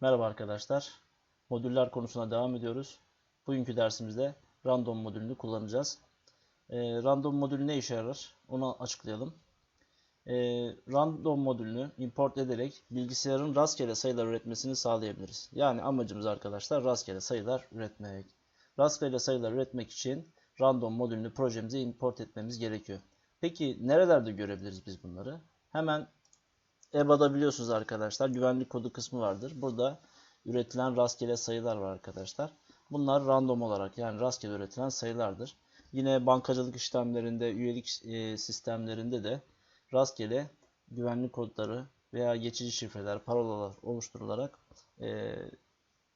Merhaba arkadaşlar. Modüller konusuna devam ediyoruz. Bugünkü dersimizde random modülünü kullanacağız. Ee, random modül ne işe yarar? Onu açıklayalım. Ee, random modülünü import ederek bilgisayarın rastgele sayılar üretmesini sağlayabiliriz. Yani amacımız arkadaşlar rastgele sayılar üretmek. Rastgele sayılar üretmek için random modülünü projemize import etmemiz gerekiyor. Peki nerelerde görebiliriz biz bunları? Hemen EBA'da biliyorsunuz arkadaşlar güvenlik kodu kısmı vardır. Burada üretilen rastgele sayılar var arkadaşlar. Bunlar random olarak yani rastgele üretilen sayılardır. Yine bankacılık işlemlerinde, üyelik e, sistemlerinde de rastgele güvenlik kodları veya geçici şifreler, parolalar oluşturularak e,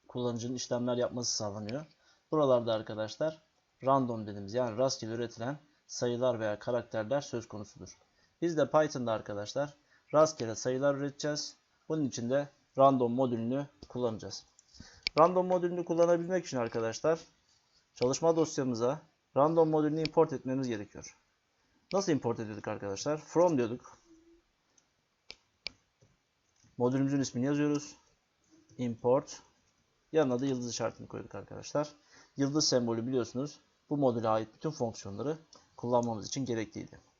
kullanıcının işlemler yapması sağlanıyor. Buralarda arkadaşlar random dediğimiz yani rastgele üretilen sayılar veya karakterler söz konusudur. Biz de Python'da arkadaşlar rastgele sayılar üreteceğiz. Bunun için de random modülünü kullanacağız. Random modülünü kullanabilmek için arkadaşlar çalışma dosyamıza random modülünü import etmemiz gerekiyor. Nasıl import ediyorduk arkadaşlar? From diyorduk. Modülümüzün ismini yazıyoruz. Import. Yanına da yıldız işaretini koyduk arkadaşlar. Yıldız sembolü biliyorsunuz bu modüle ait bütün fonksiyonları kullanmamız için gerekliydi.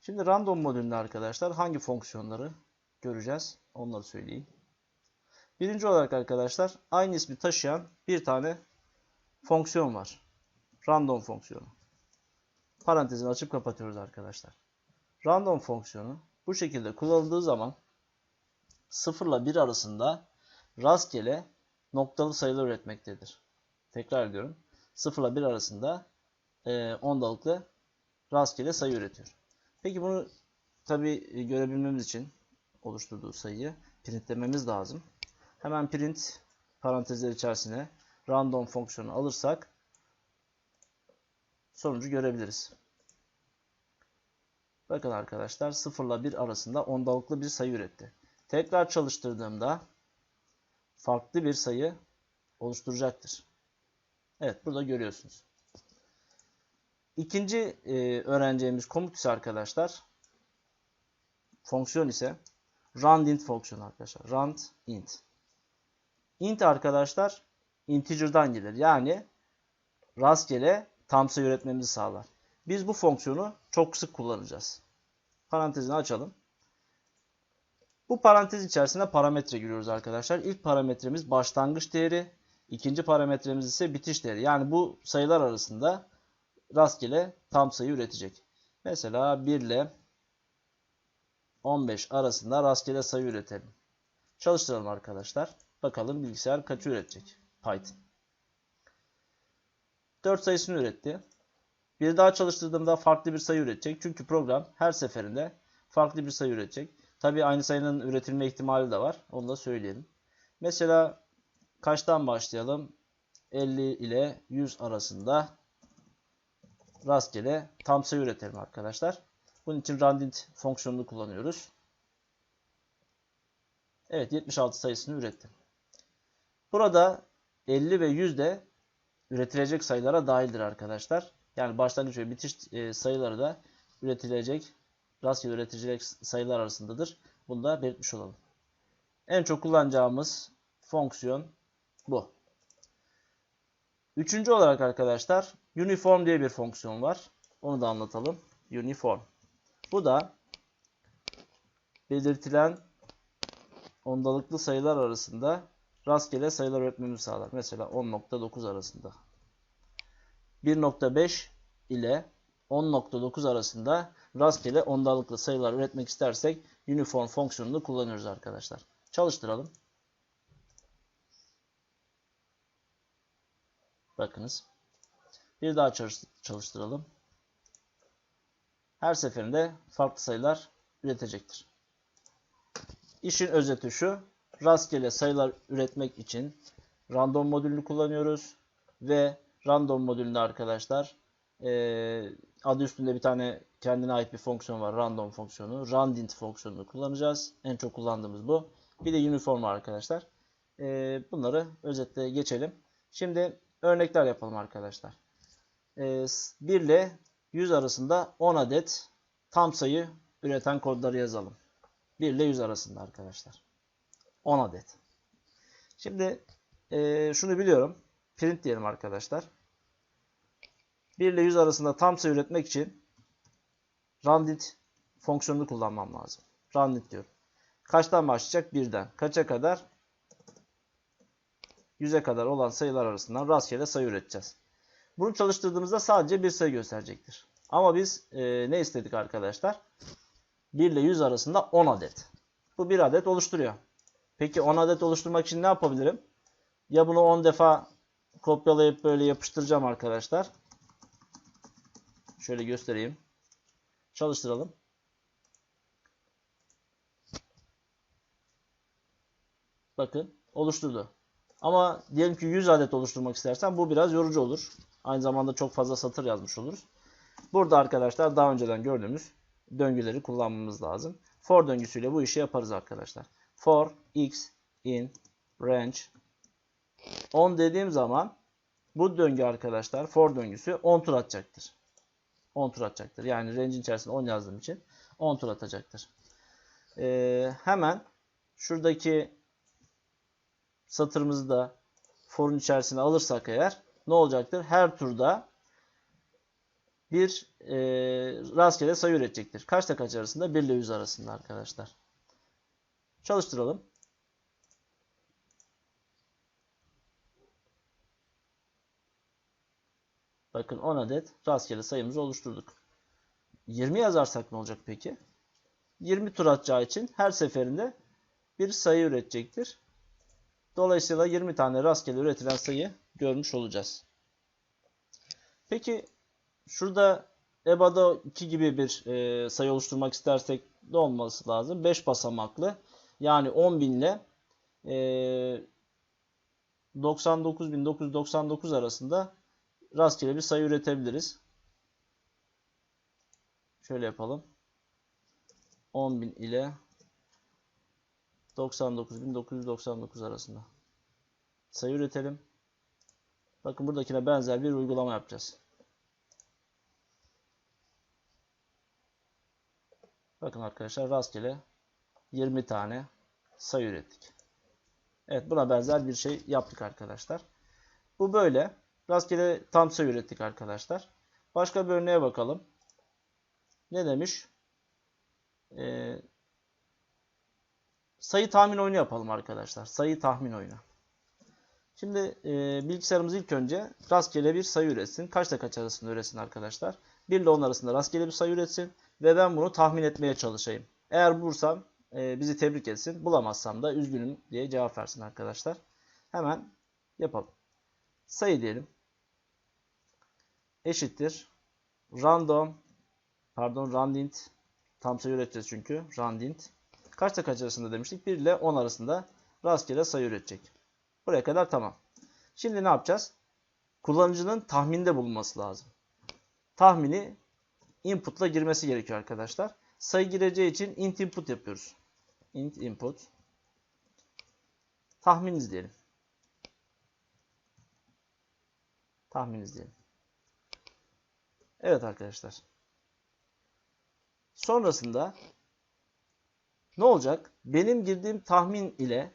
Şimdi random modülünde arkadaşlar hangi fonksiyonları göreceğiz? Onları söyleyeyim. Birinci olarak arkadaşlar aynı ismi taşıyan bir tane fonksiyon var. Random fonksiyonu. Parantezini açıp kapatıyoruz arkadaşlar. Random fonksiyonu bu şekilde kullanıldığı zaman 0 ile 1 arasında rastgele noktalı sayılar üretmektedir. Tekrar ediyorum. 0 ile 1 arasında e, ondalıklı rastgele sayı üretiyor. Peki bunu tabi görebilmemiz için oluşturduğu sayıyı printlememiz lazım. Hemen print parantezler içerisine random fonksiyonu alırsak sonucu görebiliriz. Bakın arkadaşlar 0 ile 1 arasında ondalıklı bir sayı üretti. Tekrar çalıştırdığımda farklı bir sayı oluşturacaktır. Evet burada görüyorsunuz. İkinci e, öğreneceğimiz komut ise arkadaşlar fonksiyon ise randint fonksiyonu arkadaşlar. Rand int. Int arkadaşlar integer'dan gelir. Yani rastgele tam sayı üretmemizi sağlar. Biz bu fonksiyonu çok sık kullanacağız. Parantezini açalım. Bu parantez içerisinde parametre giriyoruz arkadaşlar. İlk parametremiz başlangıç değeri. ikinci parametremiz ise bitiş değeri. Yani bu sayılar arasında rastgele tam sayı üretecek. Mesela 1 ile 15 arasında rastgele sayı üretelim. Çalıştıralım arkadaşlar. Bakalım bilgisayar kaçı üretecek? Python. 4 sayısını üretti. Bir daha çalıştırdığımda farklı bir sayı üretecek. Çünkü program her seferinde farklı bir sayı üretecek. Tabii aynı sayının üretilme ihtimali de var. Onu da söyleyelim. Mesela kaçtan başlayalım? 50 ile 100 arasında rastgele tam sayı üretelim arkadaşlar. Bunun için randint fonksiyonunu kullanıyoruz. Evet 76 sayısını ürettim. Burada 50 ve 100 de üretilecek sayılara dahildir arkadaşlar. Yani başlangıç ve bitiş e, sayıları da üretilecek, rastgele üretilecek sayılar arasındadır. Bunu da belirtmiş olalım. En çok kullanacağımız fonksiyon bu. Üçüncü olarak arkadaşlar uniform diye bir fonksiyon var. Onu da anlatalım. Uniform. Bu da belirtilen ondalıklı sayılar arasında rastgele sayılar üretmemizi sağlar. Mesela 10.9 arasında. 1.5 ile 10.9 arasında rastgele ondalıklı sayılar üretmek istersek uniform fonksiyonunu kullanıyoruz arkadaşlar. Çalıştıralım. Bakınız. Bir daha çalıştıralım. Her seferinde farklı sayılar üretecektir. İşin özeti şu. Rastgele sayılar üretmek için random modülünü kullanıyoruz. Ve random modülünde arkadaşlar adı üstünde bir tane kendine ait bir fonksiyon var. Random fonksiyonu. Randint fonksiyonunu kullanacağız. En çok kullandığımız bu. Bir de uniform arkadaşlar. Bunları özetle geçelim. Şimdi örnekler yapalım arkadaşlar. E, 1 ile 100 arasında 10 adet tam sayı üreten kodları yazalım. 1 ile 100 arasında arkadaşlar. 10 adet. Şimdi eee, şunu biliyorum. Print diyelim arkadaşlar. 1 ile 100 arasında tam sayı üretmek için rounded fonksiyonunu kullanmam lazım. Rounded diyorum. Kaçtan başlayacak? 1'den. Kaça kadar? 100'e kadar olan sayılar arasından rastgele sayı üreteceğiz. Bunu çalıştırdığımızda sadece bir sayı gösterecektir. Ama biz e, ne istedik arkadaşlar? 1 ile 100 arasında 10 adet. Bu bir adet oluşturuyor. Peki 10 adet oluşturmak için ne yapabilirim? Ya bunu 10 defa kopyalayıp böyle yapıştıracağım arkadaşlar. Şöyle göstereyim. Çalıştıralım. Bakın oluşturdu. Ama diyelim ki 100 adet oluşturmak istersen bu biraz yorucu olur. Aynı zamanda çok fazla satır yazmış oluruz. Burada arkadaşlar daha önceden gördüğümüz döngüleri kullanmamız lazım. For döngüsüyle bu işi yaparız arkadaşlar. For x in range 10 dediğim zaman bu döngü arkadaşlar for döngüsü 10 tur atacaktır. 10 tur atacaktır. Yani range'in içerisinde 10 yazdığım için 10 tur atacaktır. Ee, hemen şuradaki satırımızı da for'un içerisine alırsak eğer ne olacaktır? Her turda bir e, rastgele sayı üretecektir. Kaçta kaç arasında? 1 ile 100 arasında arkadaşlar. Çalıştıralım. Bakın 10 adet rastgele sayımızı oluşturduk. 20 yazarsak ne olacak peki? 20 tur atacağı için her seferinde bir sayı üretecektir. Dolayısıyla 20 tane rastgele üretilen sayı görmüş olacağız. Peki şurada EBA'da 2 gibi bir e, sayı oluşturmak istersek ne olması lazım? 5 basamaklı yani 10.000 ile e, 99.999 arasında rastgele bir sayı üretebiliriz. Şöyle yapalım. 10.000 ile 99.999 arasında sayı üretelim. Bakın buradakine benzer bir uygulama yapacağız. Bakın arkadaşlar rastgele 20 tane sayı ürettik. Evet buna benzer bir şey yaptık arkadaşlar. Bu böyle. Rastgele tam sayı ürettik arkadaşlar. Başka bir örneğe bakalım. Ne demiş? Ee, sayı tahmin oyunu yapalım arkadaşlar. Sayı tahmin oyunu. Şimdi e, bilgisayarımız ilk önce rastgele bir sayı üretsin. Kaçta kaç arasında üretsin arkadaşlar? 1 ile 10 arasında rastgele bir sayı üretsin. Ve ben bunu tahmin etmeye çalışayım. Eğer bulursam e, bizi tebrik etsin. Bulamazsam da üzgünüm diye cevap versin arkadaşlar. Hemen yapalım. Sayı diyelim. Eşittir. Random. Pardon randint. Tam sayı üreteceğiz çünkü. Randint. Kaçta kaç arasında demiştik? 1 ile 10 arasında rastgele sayı üretecek. Buraya kadar tamam. Şimdi ne yapacağız? Kullanıcının tahminde bulunması lazım. Tahmini input'la girmesi gerekiyor arkadaşlar. Sayı gireceği için int input yapıyoruz. int input tahmin izleyelim. Tahmin izleyelim. Evet arkadaşlar. Sonrasında ne olacak? Benim girdiğim tahmin ile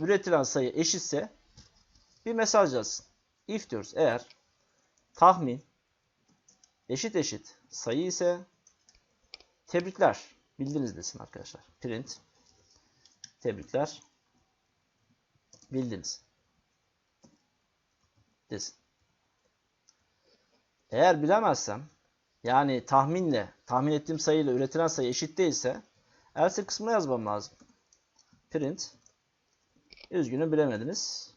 üretilen sayı eşitse bir mesaj yazsın. If diyoruz. Eğer tahmin eşit eşit sayı ise tebrikler bildiniz desin arkadaşlar. Print tebrikler bildiniz desin. Eğer bilemezsem yani tahminle tahmin ettiğim sayıyla üretilen sayı eşit değilse else kısmına yazmam lazım. Print üzgünüm bilemediniz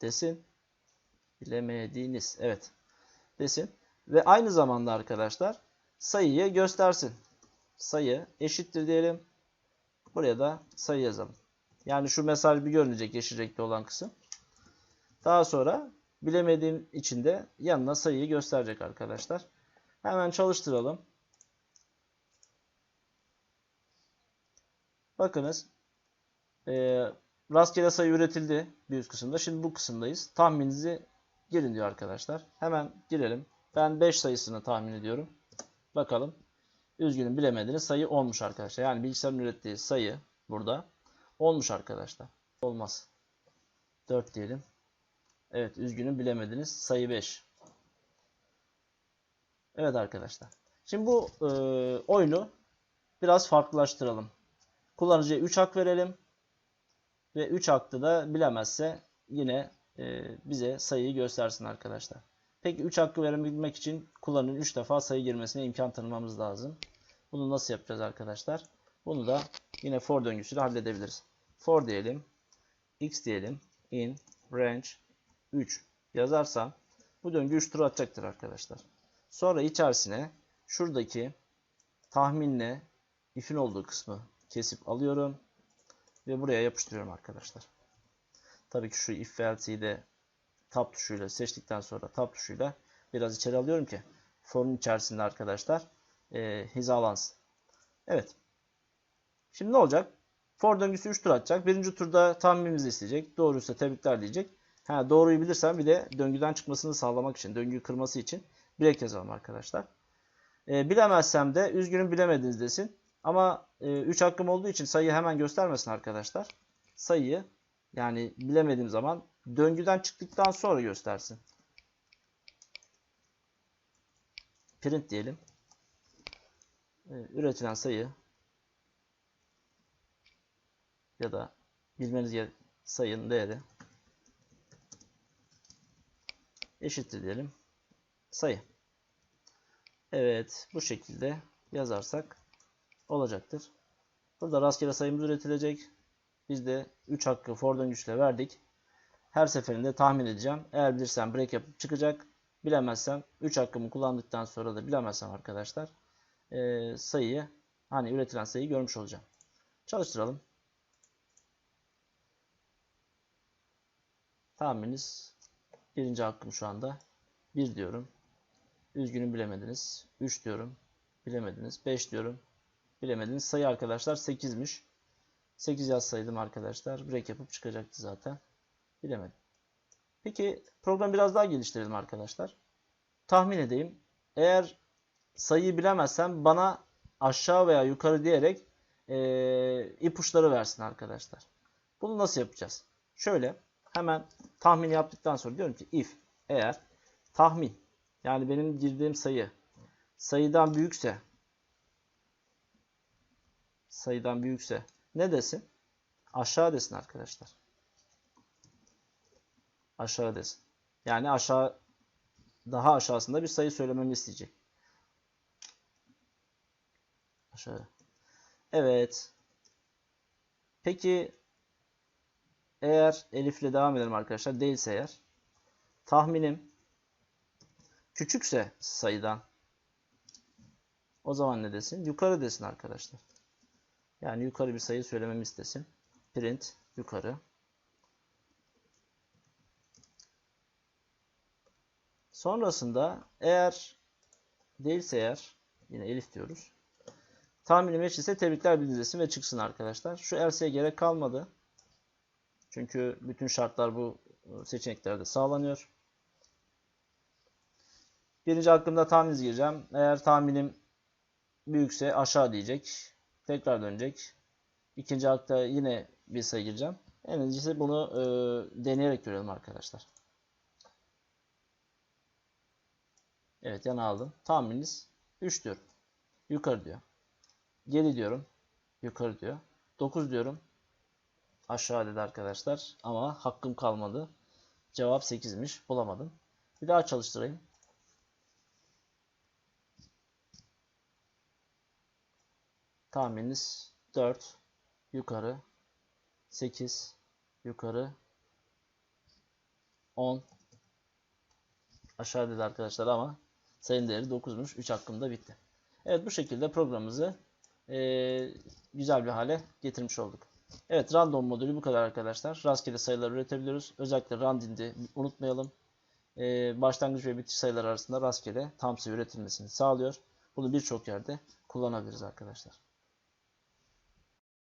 desin. Bilemediğiniz. Evet. Desin. Ve aynı zamanda arkadaşlar sayıyı göstersin. Sayı eşittir diyelim. Buraya da sayı yazalım. Yani şu mesaj bir görünecek yeşil renkli olan kısım. Daha sonra bilemediğim için de yanına sayıyı gösterecek arkadaşlar. Hemen çalıştıralım. Bakınız. E, rastgele sayı üretildi bir üst kısımda. Şimdi bu kısımdayız. Tahmininizi girin diyor arkadaşlar. Hemen girelim. Ben 5 sayısını tahmin ediyorum. Bakalım. Üzgünüm bilemediniz. Sayı olmuş arkadaşlar. Yani bilgisayarın ürettiği sayı burada Olmuş arkadaşlar. Olmaz. 4 diyelim. Evet üzgünüm bilemediniz. Sayı 5. Evet arkadaşlar. Şimdi bu e, oyunu biraz farklılaştıralım. Kullanıcıya 3 hak verelim. Ve 3 hakta da bilemezse yine e, bize sayıyı göstersin arkadaşlar. Peki 3 hakkı verebilmek için kullanıcının 3 defa sayı girmesine imkan tanımamız lazım. Bunu nasıl yapacağız arkadaşlar? Bunu da yine for döngüsüyle halledebiliriz. For diyelim. x diyelim. in range 3 yazarsam bu döngü 3 tur atacaktır arkadaşlar. Sonra içerisine şuradaki tahminle if'in olduğu kısmı kesip alıyorum ve buraya yapıştırıyorum arkadaşlar. Tabii ki şu if else'yi de tab tuşuyla seçtikten sonra tab tuşuyla biraz içeri alıyorum ki formun içerisinde arkadaşlar e, hizalansın. Evet. Şimdi ne olacak? For döngüsü 3 tur atacak. Birinci turda tahminimizi isteyecek. Doğruysa tebrikler diyecek. Ha, doğruyu bilirsem bir de döngüden çıkmasını sağlamak için, döngüyü kırması için break yazalım arkadaşlar. E, bilemezsem de üzgünüm bilemediniz desin. Ama 3 e, hakkım olduğu için sayıyı hemen göstermesin arkadaşlar. Sayıyı yani bilemediğim zaman döngüden çıktıktan sonra göstersin. Print diyelim. E, üretilen sayı ya da bilmeniz gereken sayının değeri eşittir diyelim. Sayı. Evet bu şekilde yazarsak olacaktır. Burada rastgele sayımız üretilecek. Biz de 3 hakkı for döngüsüyle verdik. Her seferinde tahmin edeceğim. Eğer bilirsem break yapıp çıkacak. Bilemezsem 3 hakkımı kullandıktan sonra da bilemezsem arkadaşlar e, sayıyı hani üretilen sayıyı görmüş olacağım. Çalıştıralım. Tahmininiz birinci hakkım şu anda 1 diyorum. Üzgünüm bilemediniz. 3 diyorum. Bilemediniz. 5 diyorum. Bilemediniz. Sayı arkadaşlar 8'miş. 8 yazsaydım arkadaşlar break yapıp çıkacaktı zaten. Bilemedim. Peki program biraz daha geliştirelim arkadaşlar. Tahmin edeyim. Eğer sayıyı bilemezsem bana aşağı veya yukarı diyerek e, ipuçları versin arkadaşlar. Bunu nasıl yapacağız? Şöyle hemen tahmin yaptıktan sonra diyorum ki if eğer tahmin yani benim girdiğim sayı sayıdan büyükse sayıdan büyükse ne desin? Aşağı desin arkadaşlar. Aşağı desin. Yani aşağı daha aşağısında bir sayı söylememi isteyecek. Aşağı. Evet. Peki eğer Elif ile devam edelim arkadaşlar. Değilse eğer tahminim küçükse sayıdan o zaman ne desin? Yukarı desin arkadaşlar. Yani yukarı bir sayı söylememi istesin. Print yukarı. Sonrasında eğer değilse eğer yine Elif diyoruz. Tahminim eşitse tebrikler bildirilsin ve çıksın arkadaşlar. Şu else'ye gerek kalmadı. Çünkü bütün şartlar bu seçeneklerde sağlanıyor. Birinci hakkımda tahmin gireceğim. Eğer tahminim büyükse aşağı diyecek. Tekrar dönecek. İkinci hakta yine bir sayı gireceğim. En öncesi bunu e, deneyerek görelim arkadaşlar. Evet yana aldım. Tahmininiz 3 diyorum. Yukarı diyor. 7 diyorum. Yukarı diyor. 9 diyorum. Aşağı dedi arkadaşlar. Ama hakkım kalmadı. Cevap 8'miş. Bulamadım. Bir daha çalıştırayım. Tahmininiz 4 yukarı 8 yukarı 10 aşağı dedi arkadaşlar ama sayın değeri 9'muş. 3 hakkımda bitti. Evet bu şekilde programımızı e, güzel bir hale getirmiş olduk. Evet random modülü bu kadar arkadaşlar. Rastgele sayılar üretebiliyoruz. Özellikle randindi unutmayalım. E, başlangıç ve bitiş sayılar arasında rastgele tam sayı üretilmesini sağlıyor. Bunu birçok yerde kullanabiliriz arkadaşlar.